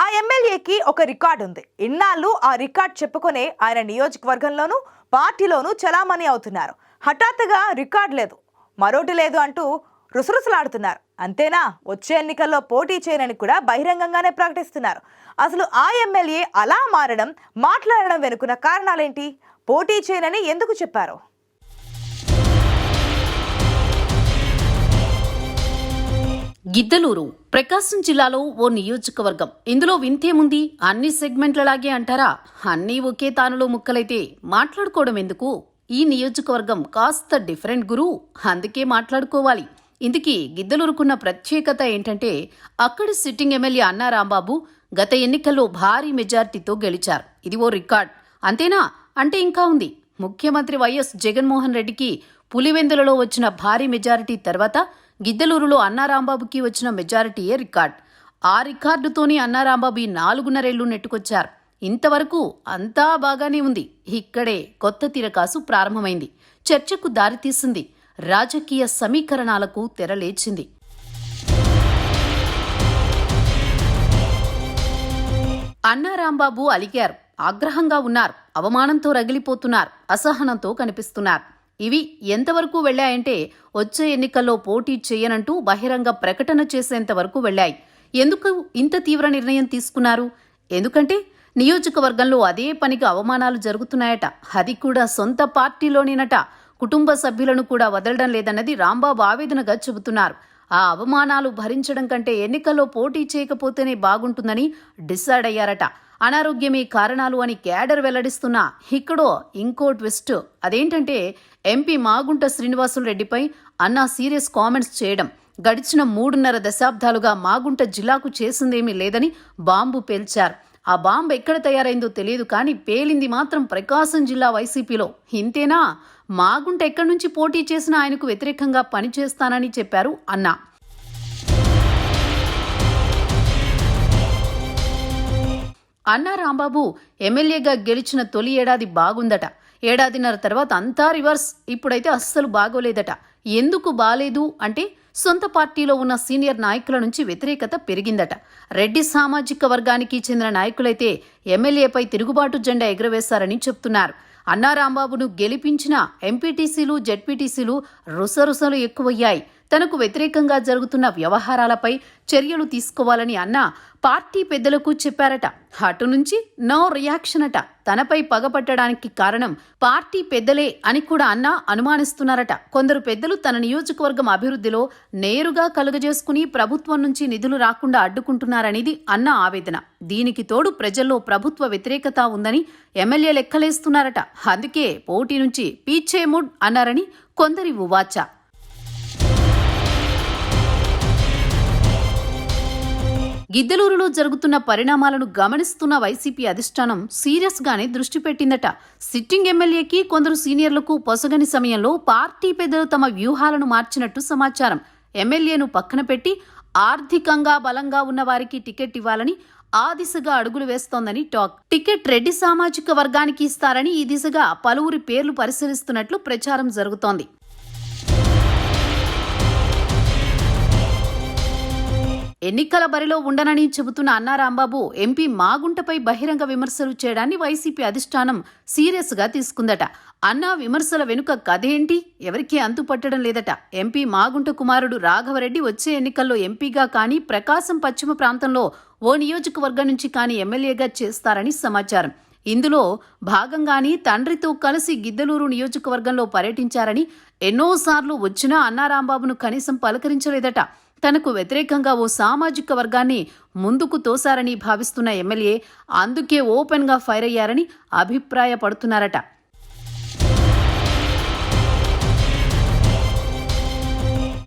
ఆ ఎమ్మెల్యేకి ఒక రికార్డు ఉంది. ఇన్నాళ్ళు ఆ రికార్డ్ చెప్పుకునే ఆయన నియోజకవర్గంలోనూ పార్టీలోనూ చలామణి అవుతున్నారు. హఠాత్తుగా రికార్డ్ లేదు. మరోటి లేదు అంటూ రుసరుసలాడుతున్నారు. అంతేనా? వచ్చే ఎన్నికల్లో పోటీ చేయనని కూడా బహిరంగంగానే ప్రకటిస్తున్నారు. అసలు ఆ ఎమ్మెల్యే అలా మారడం మాట్లాడడం వెనుకున్న కారణాలేంటి? పోటీ చేయనని ఎందుకు చెప్పారు? గిద్దలూరు ప్రకాశం జిల్లాలో ఓ నియోజకవర్గం. ఇందులో వింతేముంది? అన్ని సెగ్మెంట్లలాగే అంటారా? అన్నీ ఒకే తానులో ముక్కలైతే మాట్లాడుకోవడం ఎందుకు? ఈ నియోజకవర్గం కాస్త డిఫరెంట్ గురు. అందుకే మాట్లాడుకోవాలి. ఇందుకీ గిద్దలూరుకున్న ప్రత్యేకత ఏంటంటే అక్కడి సిట్టింగ్ ఎమ్మెల్యే అన్నా రాంబాబు గత ఎన్నికల్లో భారీ మెజార్టీతో గెలిచారు. ఇది ఓ రికార్డ్. అంతేనా? అంటే ఇంకా ఉంది. ముఖ్యమంత్రి వైఎస్ జగన్మోహన్ రెడ్డికి పులివెందులలో వచ్చిన భారీ మెజారిటీ తర్వాత గిద్దలూరులో అన్నారాంబాబుకి వచ్చిన మెజారిటీయే రికార్డ్? ఆ రికార్డుతోనే అన్నారాంబాబు ఈ నాలుగున్నరేళ్ళు నెట్టుకొచ్చారు. ఇంతవరకు అంతా బాగానే ఉంది. ఇక్కడే కొత్త తిరకాసు ప్రారంభమైంది. చర్చకు దారితీసింది రాజకీయ సమీకరణాలకు తెరలేచింది అన్నారాంబాబు అలిగారు. ఆగ్రహంగా ఉన్నారు. అవమానంతో రగిలిపోతున్నారు. అసహనంతో కనిపిస్తున్నారు. ఇవి ఎంతవరకు వెళ్ళాయంటే వచ్చే ఎన్నికల్లో పోటీ చేయనంటూ బహిరంగ ప్రకటన చేసేంత వరకు వెళ్ళాయి ఎందుకు ఇంత తీవ్ర నిర్ణయం తీసుకున్నారు? ఎందుకంటే నియోజకవర్గంలో అదే పనికి అవమానాలు జరుగుతున్నాయట. అది కూడా సొంత పార్టీలోనేనట కుటుంబ సభ్యులను కూడా వదలడం లేదన్నది రాంబాబు ఆవేదనగా చెబుతున్నారు. ఆ అవమానాలు భరించడం కంటే ఎన్నికల్లో పోటీ చేయకపోతేనే బాగుంటుందని డిసైడ్ అయ్యారట. అనారోగ్యమే కారణాలు అని క్యాడర్ వెల్లడిస్తున్నా ఇక్కడో ఇంకో ట్విస్ట్. అదేంటంటే ఎంపీ మాగుంట శ్రీనివాసులు రెడ్డిపై అన్నా సీరియస్ కామెంట్స్ చేయడం. గడిచిన మూడున్నర దశాబ్దాలుగా మాగుంట జిల్లాకు చేసిందేమీ లేదని బాంబు పేల్చారు. ఆ బాంబు ఎక్కడ తయారైందో తెలియదు కానీ పేలింది మాత్రం ప్రకాశం జిల్లా వైసీపీలో. ఇంతేనా? మాగుంట ఎక్కడి నుంచి పోటీ చేసినా ఆయనకు వ్యతిరేకంగా పనిచేస్తానని చెప్పారు అన్నా. అన్నా రాంబాబు ఎమ్మెల్యేగా గెలిచిన తొలి ఏడాది బాగుందట. ఏడాదిన్నర తర్వాత అంతా రివర్స్. ఇప్పుడైతే అస్సలు బాగోలేదట. ఎందుకు బాలేదు అంటే సొంత పార్టీలో ఉన్న సీనియర్ నాయకుల నుంచి వ్యతిరేకత పెరిగిందట. రెడ్డి సామాజిక వర్గానికి చెందిన నాయకులైతే ఎమ్మెల్యేపై తిరుగుబాటు జెండా ఎగురవేశారని చెప్తున్నారు. అన్నా రాంబాబును గెలిపించిన ఎంపీటీసీలు జెడ్పీటీసీలు రుసరుసలు ఎక్కువయ్యాయి. తనకు వ్యతిరేకంగా జరుగుతున్న వ్యవహారాలపై చర్యలు తీసుకోవాలని అన్న పార్టీ పెద్దలకు చెప్పారట. అటు నుంచి నో రియాక్షన్ అట తనపై పగపట్టడానికి కారణం పార్టీ పెద్దలే అని కూడా అన్నా అనుమానిస్తున్నారట. కొందరు పెద్దలు తన నియోజకవర్గం అభివృద్ధిలో నేరుగా కలుగజేసుకుని ప్రభుత్వం నుంచి నిధులు రాకుండా అడ్డుకుంటున్నారనేది అన్న ఆవేదన. దీనికి తోడు ప్రజల్లో ప్రభుత్వ వ్యతిరేకత ఉందని ఎమ్మెల్యే లెక్కలేస్తున్నారట. అందుకే పోటీ నుంచి పీచేముడ్ అన్నారని కొందరి ఉవాచ. గిద్దలూరులో జరుగుతున్న పరిణామాలను గమనిస్తున్న వైసీపీ అధిష్టానం సీరియస్ గానే దృష్టి పెట్టిందట. సిట్టింగ్ ఎమ్మెల్యేకి కొందరు సీనియర్లకు పొసగని సమయంలో పార్టీ పెద్దలు తమ వ్యూహాలను మార్చినట్టు సమాచారం. ఎమ్మెల్యేను పక్కన పెట్టి ఆర్థికంగా బలంగా ఉన్న వారికి టికెట్ ఇవ్వాలని ఆ దిశగా అడుగులు వేస్తోందని టాక్. టికెట్ రెడ్డి సామాజిక వర్గానికి ఇస్తారని ఈ దిశగా పలువురి పేర్లు పరిశీలిస్తున్నట్లు ప్రచారం జరుగుతోంది. ఎన్నికల బరిలో ఉండనని చెబుతున్న అన్నారాంబాబు ఎంపీ మాగుంటపై బహిరంగ విమర్శలు చేయడాన్ని వైసీపీ అధిష్టానం సీరియస్గా తీసుకుందట. అన్నా విమర్శల వెనుక కథేంటి ఎవరికీ అంతుపట్టడం లేదట. ఎంపీ మాగుంట కుమారుడు రాఘవరెడ్డి వచ్చే ఎన్నికల్లో ఎంపీగా కానీ ప్రకాశం పశ్చిమ ప్రాంతంలో ఓ నియోజకవర్గం నుంచి కానీ ఎమ్మెల్యేగా చేస్తారని సమాచారం. ఇందులో భాగంగానే తండ్రితో కలిసి గిద్దలూరు నియోజకవర్గంలో పర్యటించారని ఎన్నోసార్లు వచ్చినా అన్నారాంబాబును కనీసం పలకరించలేదట. తనకు వ్యతిరేకంగా ఓ సామాజిక వర్గాన్ని ముందుకు తోశారని భావిస్తున్న ఎమ్మెల్యే అందుకే ఓపెన్గా ఫైర్ అయ్యారని అభిప్రాయపడుతున్నారట.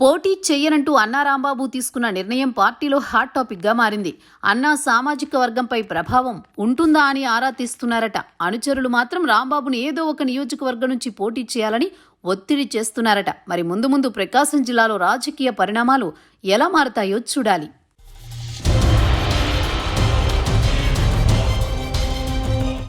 పోటీ చేయనంటూ అన్నా రాంబాబు తీసుకున్న నిర్ణయం పార్టీలో హాట్ టాపిక్గా మారింది. అన్నా సామాజిక వర్గంపై ప్రభావం ఉంటుందా అని ఆరా తీస్తున్నారట. అనుచరులు మాత్రం రాంబాబును ఏదో ఒక నియోజకవర్గం నుంచి పోటీ చేయాలని ఒత్తిడి చేస్తున్నారట. మరి ముందు ముందు ప్రకాశం జిల్లాలో రాజకీయ పరిణామాలు ఎలా మారతాయో చూడాలి.